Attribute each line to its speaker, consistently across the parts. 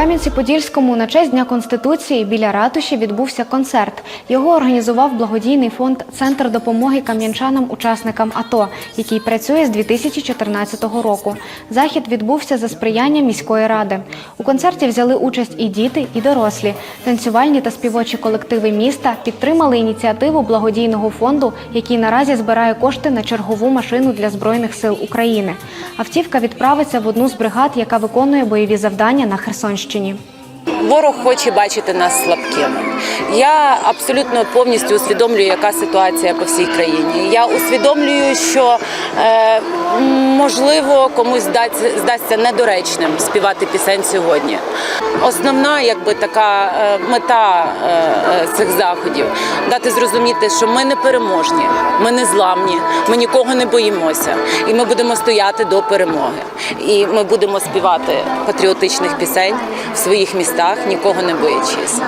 Speaker 1: Кам'янці-Подільському на честь Дня Конституції біля ратуші відбувся концерт. Його організував благодійний фонд Центр допомоги кам'янчанам-учасникам АТО, який працює з 2014 року. Захід відбувся за сприяння міської ради. У концерті взяли участь і діти, і дорослі. Танцювальні та співочі колективи міста підтримали ініціативу благодійного фонду, який наразі збирає кошти на чергову машину для збройних сил України. Автівка відправиться в одну з бригад, яка виконує бойові завдання на Херсонщині.
Speaker 2: Ворог хоче бачити нас слабкими. Я абсолютно повністю усвідомлюю, яка ситуація по всій країні. Я усвідомлюю, що е, можливо комусь здасться, недоречним співати пісень сьогодні. Основна, якби така е, мета е, е, цих заходів дати зрозуміти, що ми не переможні, ми не зламні, ми нікого не боїмося, і ми будемо стояти до перемоги. І ми будемо співати патріотичних пісень в своїх містах, нікого не боячись.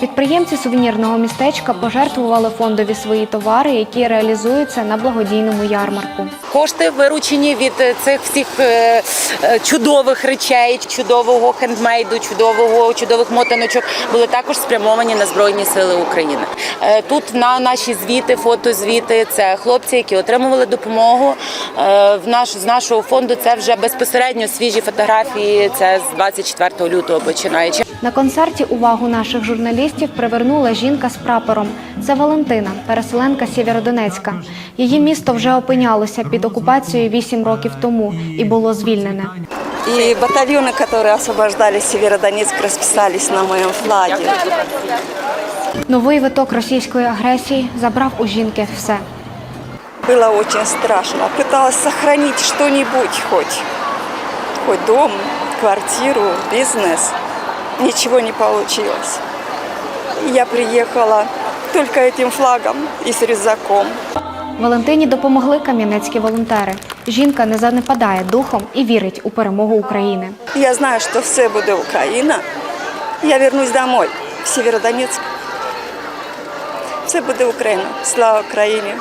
Speaker 1: Підприємці сувенірного містечка пожертвували фондові свої товари, які реалізуються на благодійному ярмарку.
Speaker 2: Кошти виручені від е, цих всіх е, е, чудових речей, чудового хендмейду, чудового чудових мотаночок були також спрямовані на збройні сили України. Тут на наші звіти, фотозвіти, це хлопці, які отримували допомогу. В наш з нашого фонду це вже безпосередньо свіжі фотографії. Це з 24 лютого починаючи.
Speaker 1: На концерті увагу наших журналістів привернула жінка з прапором. Це Валентина, переселенка Сєвєродонецька. Її місто вже опинялося під окупацією вісім років тому і було звільнене.
Speaker 3: И батальоны, которые освобождали Северодонецк, расписались на моем флаге.
Speaker 1: Новий виток російської агресії забрав у жінки все.
Speaker 3: Было очень страшно. Пыталась сохранить что-нибудь хоть. Хоть дом, квартиру, бизнес. Ничего не получилось. Я приехала только этим флагом и с рюкзаком.
Speaker 1: Валентині допомогли кам'янецькі волонтери. Жінка не занепадає духом і вірить у перемогу України.
Speaker 3: Я знаю, что все буде Украина. Я вернусь домой, в Северодонецк. Все буде Україна. Слава Україні!